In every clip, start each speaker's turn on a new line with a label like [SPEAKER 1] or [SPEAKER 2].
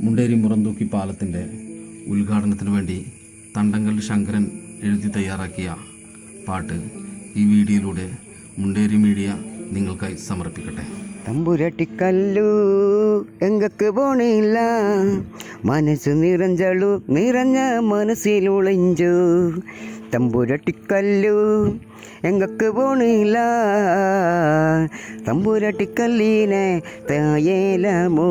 [SPEAKER 1] മുണ്ടേരി മുറന്തൂക്കി പാലത്തിന്റെ ഉദ്ഘാടനത്തിന് വേണ്ടി തണ്ടങ്കൽ ശങ്കരൻ എഴുതി തയ്യാറാക്കിയ പാട്ട് ഈ വീഡിയോയിലൂടെ മുണ്ടേരി മീഡിയ നിങ്ങൾക്കായി സമർപ്പിക്കട്ടെ.
[SPEAKER 2] തമ്പുരട്ടിക്കല്ലു എങ്കക്ക് പോണില്ല? മനസ്സ് നിറഞ്ഞളു നിറഞ്ഞ മനസ്സിലുളഞ്ചു തമ്പുരട്ടിക്കല്ലു എങ്കക്ക് പോണില്ല? തമ്പുരട്ടിക്കല്ലിനെ തായേലമോ?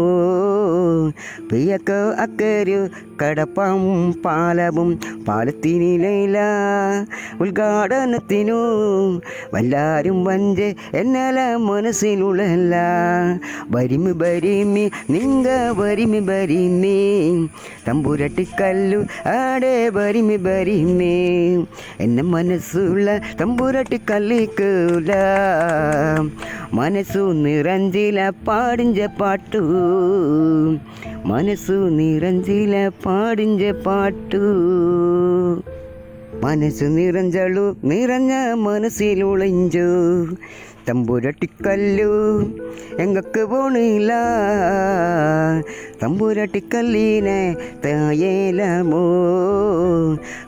[SPEAKER 2] പിയക്ക് അക്കരു കടപ്പം പാലവും പാലത്തിനിലയില ഉദ്ഘാടനത്തിനു വല്ലാരും വഞ്ച് എന്നല മനസ്സിലുള്ള വരിമി വരിമി നിങ്ക വരിമി വരിമി തമ്പുരട്ടിക്കല്ലു ആടെ വരിമി വരിമി എന്നെ മനസ്സുള്ള തമ്പുരട്ടിക്കല്ലിക്കൂല മനസ്സു നിറഞ്ചില പാടിഞ്ച പാട്ടു. മനസ്സു നിറഞ്ചില പാടിഞ്ച പാട്ടു. മനസ്സ് നിറഞ്ഞളു നിറഞ്ഞ മനസ്സിലൊളിഞ്ചു തമ്പുരട്ടിക്കല്ലു എങ്ങക്ക് പോണില്ല. തമ്പുരട്ടിക്കല്ലിനെ തായേലമോ.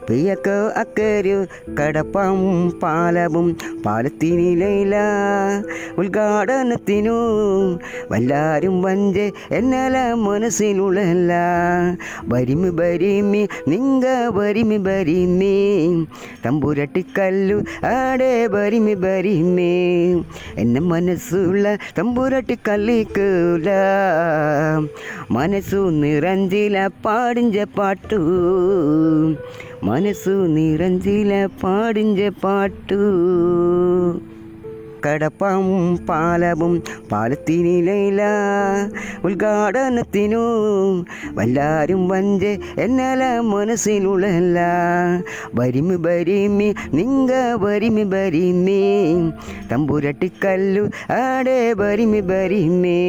[SPEAKER 2] പിയക്കോ അക്കരു കടപ്പം പാലവും പാലത്തിനിലയില ഉദ്ഘാടനത്തിനു വല്ലാരും വഞ്ച് എന്നല മനസ്സിനുള്ള വരിമി വരിമി നിങ്ക വരിമി വരിമി തമ്പുരട്ടിക്കല്ലു ആടെ വരിമി വരിമി. എന്നെ മനസ്സുള്ള തമ്പുരട്ടിക്കല്ലിക്കൂല. മനസ്സു നിറഞ്ചില പാടിഞ്ച പാട്ടു. മനസ്സു നിറഞ്ചില പാടിഞ്ച പാട്ടു. കടപ്പം പാലവും പാലത്തിനിലയില ഉദ്ഘാടനത്തിനു വല്ലാരും വഞ്ച് എന്നല മനസ്സിലുള്ളല്ല. വരിമി വരിമി നിങ്ക വരിമി വരിമി തമ്പുരട്ടിക്കല്ലു ആടെ വരിമി വരിമി.